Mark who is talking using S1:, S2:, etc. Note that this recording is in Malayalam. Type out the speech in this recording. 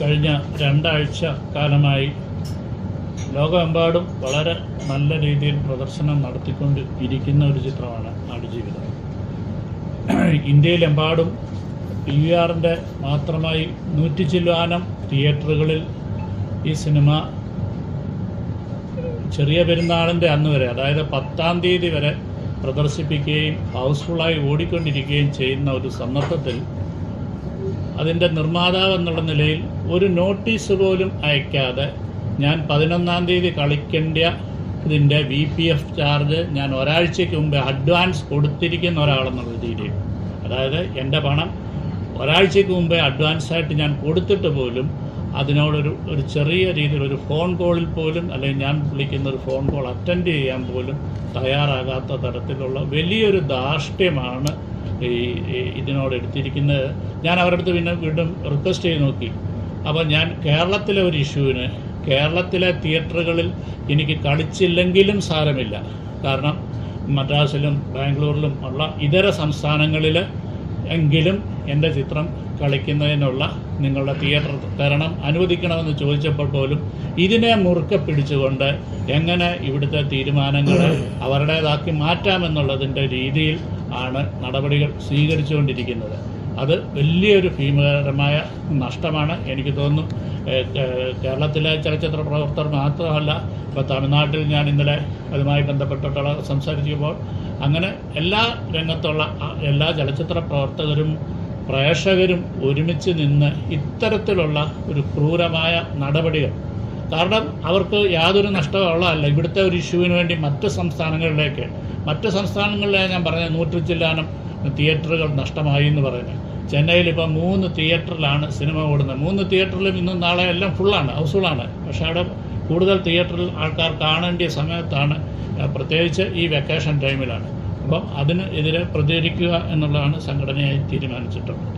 S1: കഴിഞ്ഞ രണ്ടാഴ്ച കാലമായി ലോകമെമ്പാടും വളരെ നല്ല രീതിയിൽ പ്രദർശനം നടത്തിക്കൊണ്ട് ഇരിക്കുന്ന ഒരു ചിത്രമാണ് ആടുജീവിതം ഇന്ത്യയിലെമ്പാടും പി വി ആറിന്റെ മാത്രമായി നൂറ്റി ചില്ലുവാനം തിയേറ്ററുകളിൽ ഈ സിനിമ ചെറിയ പെരുന്നാളിന്റെ അന്ന് വരെ അതായത് പത്താം തീയതി വരെ പ്രദർശിപ്പിക്കുകയും ഹൗസ്ഫുള്ളായി ഓടിക്കൊണ്ടിരിക്കുകയും ചെയ്യുന്ന ഒരു സന്ദർഭത്തിൽ അതിന്റെ നിർമ്മാതാവ് എന്നുള്ള നിലയിൽ ഒരു നോട്ടീസ് പോലും അയക്കാതെ ഞാൻ പതിനൊന്നാം തീയതി കളിക്കേണ്ട ഇതിന്റെ വി പി എഫ് ചാർജ് ഞാൻ ഒരാഴ്ചയ്ക്ക് മുമ്പ് അഡ്വാൻസ് കൊടുത്തിരിക്കുന്ന ഒരാളെന്നുള്ള രീതിയിൽ. അതായത് എന്റെ പണം ഒരാഴ്ചയ്ക്ക് മുമ്പേ അഡ്വാൻസായിട്ട് ഞാൻ കൊടുത്തിട്ട് പോലും അതിനോടൊരു ഒരു ചെറിയ രീതിയിൽ ഒരു ഫോൺ കോളിൽ പോലും അല്ലെങ്കിൽ ഞാൻ വിളിക്കുന്ന ഒരു ഫോൺ കോൾ അറ്റൻഡ് ചെയ്യാൻ പോലും തയ്യാറാകാത്ത തരത്തിലുള്ള വലിയൊരു ധാർഷ്ട്യമാണ് ഈ ഇതിനോട് എടുത്തിരിക്കുന്നത്. ഞാൻ അവരുടെ അടുത്ത് പിന്നെ വീണ്ടും റിക്വസ്റ്റ് ചെയ്ത് നോക്കി. അപ്പോൾ ഞാൻ കേരളത്തിലെ ഒരു ഇഷ്യൂവിന് കേരളത്തിലെ തിയേറ്ററുകളിൽ എനിക്ക് കളിച്ചില്ലെങ്കിലും സാരമില്ല. കാരണം മദ്രാസിലും ബാംഗ്ലൂരിലും ഉള്ള ഇതര സംസ്ഥാനങ്ങളിൽ എങ്കിലും എന്റെ ചിത്രം കളിക്കുന്നതിനുള്ള നിങ്ങളുടെ തിയേറ്റർ തരണം അനുവദിക്കണമെന്ന് ചോദിച്ചപ്പോൾ പോലും ഇതിനെ മുറുക്കെ പിടിച്ചുകൊണ്ട് എങ്ങനെ ഇവിടുത്തെ തീരുമാനങ്ങൾ അവരുടേതാക്കി മാറ്റാമെന്നുള്ളതിന്റെ രീതിയിൽ ആണ് നടപടികൾ സ്വീകരിച്ചുകൊണ്ടിരിക്കുന്നത്. അത് വലിയൊരു ഭീമകരമായ നഷ്ടമാണ് എനിക്ക് തോന്നുന്നു. കേരളത്തിലെ ചലച്ചിത്ര പ്രവർത്തകർ മാത്രമല്ല ഇപ്പോൾ തമിഴ്നാട്ടിൽ ഞാൻ ഇന്നലെ അതുമായി ബന്ധപ്പെട്ടിട്ടുള്ള സംസാരിച്ചപ്പോൾ അങ്ങനെ എല്ലാ രംഗത്തുള്ള എല്ലാ ചലച്ചിത്ര പ്രവർത്തകരും പ്രേക്ഷകരും ഒരുമിച്ച് നിന്ന് ഇത്തരത്തിലുള്ള ഒരു ക്രൂരമായ നടപടികൾ. കാരണം അവർക്ക് യാതൊരു നഷ്ടവും ഉള്ളതല്ല ഇവിടുത്തെ ഒരു ഇഷ്യൂവിന് വേണ്ടി മറ്റ് സംസ്ഥാനങ്ങളിലേക്ക് മറ്റ് സംസ്ഥാനങ്ങളിലെ ഞാൻ പറഞ്ഞ നൂറ്റി ചില്ലാനം തിയേറ്ററുകൾ നഷ്ടമായി എന്ന് പറയുന്നത്. ചെന്നൈയിൽ ഇപ്പോൾ മൂന്ന് തിയേറ്ററിലാണ് സിനിമ ഓടുന്നത്. മൂന്ന് തിയേറ്ററിലും ഇന്നും നാളെ എല്ലാം ഫുള്ളാണ് ഹൗസ്ഫുള്ളാണ് പക്ഷേ അവിടെ കൂടുതൽ തിയേറ്ററിൽ ആൾക്കാർ കാണേണ്ട സമയത്താണ് പ്രത്യേകിച്ച് ഈ വെക്കേഷൻ ടൈമിലാണ് അപ്പം അതിന് എതിരെ പ്രതികരിക്കുക എന്നുള്ളതാണ് സംഘടനയായി തീരുമാനിച്ചിട്ടുള്ളത്.